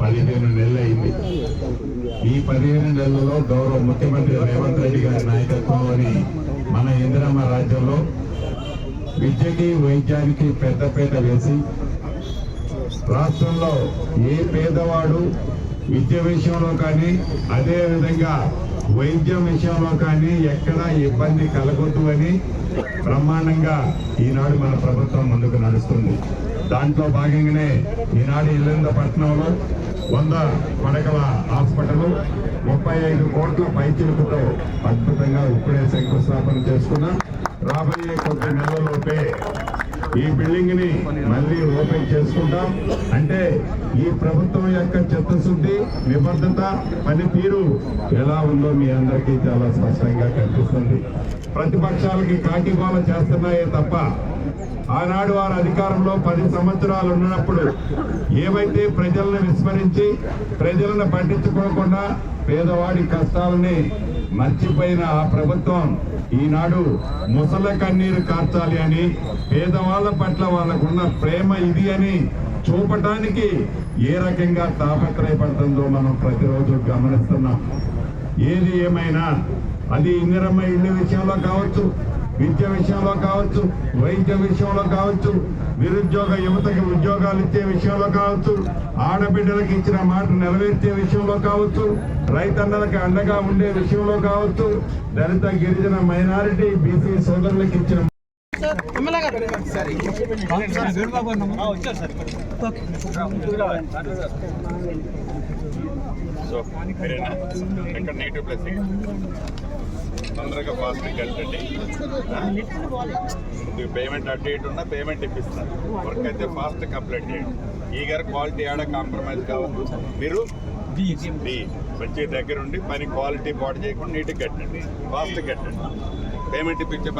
పదిహేను నెలలు అయింది. ఈ పదిహేను నెలల్లో గౌరవ ముఖ్యమంత్రి రేవంత్ రెడ్డి గారి నాయకత్వంలోని మన ఇందిరమ్మ రాజ్యంలో విద్యకి వైద్యానికి పెద్దపేట వేసి రాష్ట్రంలో ఏ పేదవాడు విద్య విషయంలో కానీ అదే విధంగా వైద్యం విషయంలో కానీ ఎక్కడా ఇబ్బంది కలగొద్దు అని బ్రహ్మాండంగా ఈనాడు మన ప్రభుత్వం ముందుకు నడుస్తుంది. దాంట్లో భాగంగానే ఈనాడు ఇల్లంద పట్టణంలో వంద పడకల హాస్పిటల్ ముప్పై ఐదు కోట్ల పైచిలుపుతో అద్భుతంగా ఇప్పుడే శంకుస్థాపన చేసుకున్నాం రాబోయే కొద్ది నెలలలోపే ఈ బిల్డింగ్ని మళ్ళీ ఓపెన్ చేసుకుంటాం. అంటే ఈ ప్రభుత్వం యొక్క చిత్తశుద్ధి నిబద్ధత పనితీరు ఎలా ఉందో మీ అందరికీ చాలా స్పష్టంగా కనిపిస్తుంది. ప్రతిపక్షాలకి కాకిగోల చేస్తున్నాయే తప్ప ఆనాడు వారు అధికారంలో పది సంవత్సరాలు ఉన్నప్పుడు ఏవైతే ప్రజలను విస్మరించి ప్రజలను పట్టించుకోకుండా పేదవాడి కష్టాలని మర్చిపోయిన ఆ ప్రభుత్వం ఈనాడు ముసల కన్నీరు కార్చాలి అని పేదవాళ్ళ పట్ల వాళ్ళకున్న ప్రేమ ఇది అని చూపటానికి ఏ రకంగా తాపత్రయపడుతుందో మనం ప్రతిరోజు గమనిస్తున్నాం. ఏది ఏమైనా అది ఇందిరమ్మ ఇళ్ళ విషయంలో కావచ్చు విద్య విషయంలో కావచ్చు వైద్య విషయంలో కావచ్చు నిరుద్యోగ యువతకి ఉద్యోగాలు ఇచ్చే విషయంలో కావచ్చు ఆడబిడ్డలకు ఇచ్చిన మాట నెరవేర్చే విషయంలో కావచ్చు రైతన్నలకు అండగా ఉండే విషయంలో కావచ్చు దళిత గిరిజన మైనారిటీ బీసీ సోదరులకు ఇచ్చిన సో మీరేనా ఎక్కడ నెగిటివ్ ప్లస్ తొందరగా ఫాస్ట్గా వెళ్ళండి మీకు పేమెంట్ అటు ఇటు ఉన్నా పేమెంట్ ఇప్పిస్తారు వర్క్ అయితే ఫాస్ట్ కంప్లీట్ చేయండి. ఈ గారు క్వాలిటీ ఆడ కాంప్రమైజ్ కావద్దు. మీరు మంచి దగ్గర ఉండి పని క్వాలిటీ పాటు చేయకుండా నీట్గా కట్టండి. ఫాస్ట్ కట్టండి. పేమెంట్ ఇప్పించే